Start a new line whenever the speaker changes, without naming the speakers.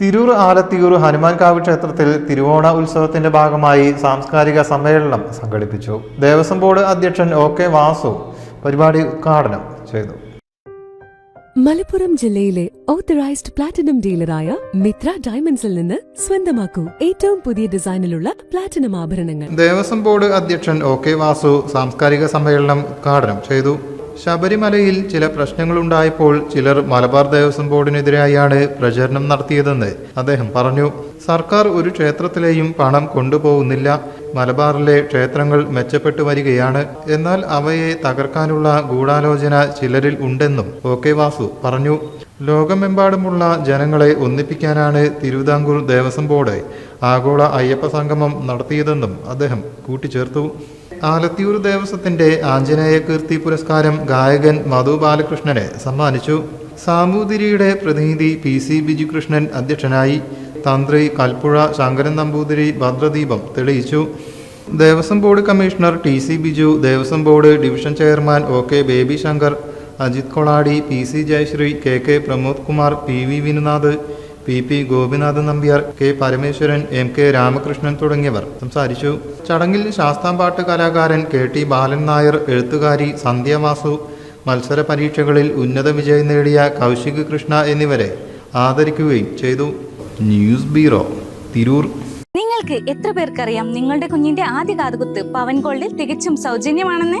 തിരൂർ ആലത്തിയൂർ ഹനുമാൻകാവ് ക്ഷേത്രത്തിൽ തിരുവോണ ഉത്സവത്തിന്റെ ഭാഗമായി സാംസ്കാരിക സമ്മേളനം സംഘടിപ്പിച്ചു. ദേവസ്വം ബോർഡ് അധ്യക്ഷൻ ഒ കെ വാസു പരിപാടി ഉദ്ഘാടനം ചെയ്തു.
മലപ്പുറം ജില്ലയിലെ ഓത്തറൈസ്ഡ് പ്ലാറ്റിനം ഡീലറായ മിത്ര ഡയമണ്ട്സിൽ നിന്ന് സ്വന്തമാക്കൂ. ഏറ്റവും പുതിയ ഡിസൈനിലുള്ള പ്ലാറ്റിനം ആഭരണങ്ങൾ.
ദേവസ്വം ബോർഡ് അധ്യക്ഷൻ ഒ കെ വാസു സാംസ്കാരിക സമ്മേളനം ഉദ്ഘാടനം ചെയ്തു. ശബരിമലയിൽ ചില പ്രശ്നങ്ങളുണ്ടായപ്പോൾ ചിലർ മലബാർ ദേവസ്വം ബോർഡിനെതിരായാണ് പ്രചരണം നടത്തിയതെന്ന് അദ്ദേഹം പറഞ്ഞു. സർക്കാർ ഒരു ക്ഷേത്രത്തിലെയും പണം കൊണ്ടുപോകുന്നില്ല. മലബാറിലെ ക്ഷേത്രങ്ങൾ മെച്ചപ്പെട്ടു വരികയാണ്. എന്നാൽ അവയെ തകർക്കാനുള്ള ഗൂഢാലോചന ചിലരിൽ ഉണ്ടെന്നും ഒ കെ വാസു പറഞ്ഞു. ലോകമെമ്പാടുമുള്ള ജനങ്ങളെ ഒന്നിപ്പിക്കാനാണ് തിരുവിതാംകൂർ ദേവസ്വം ബോർഡ് ആഗോള അയ്യപ്പ സംഗമം നടത്തിയതെന്നും അദ്ദേഹം കൂട്ടിച്ചേർത്തു. ആലത്തിയൂർ ദേവസ്വത്തിന്റെ ആഞ്ജനേയ കീർത്തി പുരസ്കാരം ഗായകൻ മധു ബാലകൃഷ്ണനെ സമ്മാനിച്ചു. സാമൂതിരിയുടെ പ്രതിനിധി പി സി ബിജുകൃഷ്ണൻ അധ്യക്ഷനായി തന്ത്രി കൽപ്പുഴ ശങ്കരൻ നമ്പൂതിരി ഭദ്രദീപം തെളിയിച്ചു. Devaswom board commissioner T C Biju Devaswom board division chairman O K Baby Shankar Ajith Koladi P C Jayasree K K Pramod Kumar P V Vinunath P P Gopinathan Nambiar K Parameswaran M K Ramakrishnan തുടങ്ങിയവർ സംസാരിച്ചു. ചടങ്ങിൽ ശാസ്താംപാട്ട് കലാകാരൻ K T ബാലൻ നായർ എഴുത്തുകാരി സന്ധ്യ വാസു മത്സര പരീക്ഷകളിൽ ഉന്നത വിജയം നേടിയ കൗശിക് കൃഷ്ണ എന്നിവരെ ആദരിക്കുകയും ചെയ്തു. News bureau Tirur.
നിങ്ങൾക്ക് എത്ര പേർക്കറിയാം നിങ്ങളുടെ കുഞ്ഞിന്റെ ആദ്യ കാതുകുത്ത് പവൻ ഗോൾഡിൽ തികച്ചും സൗജന്യമാണെന്ന്?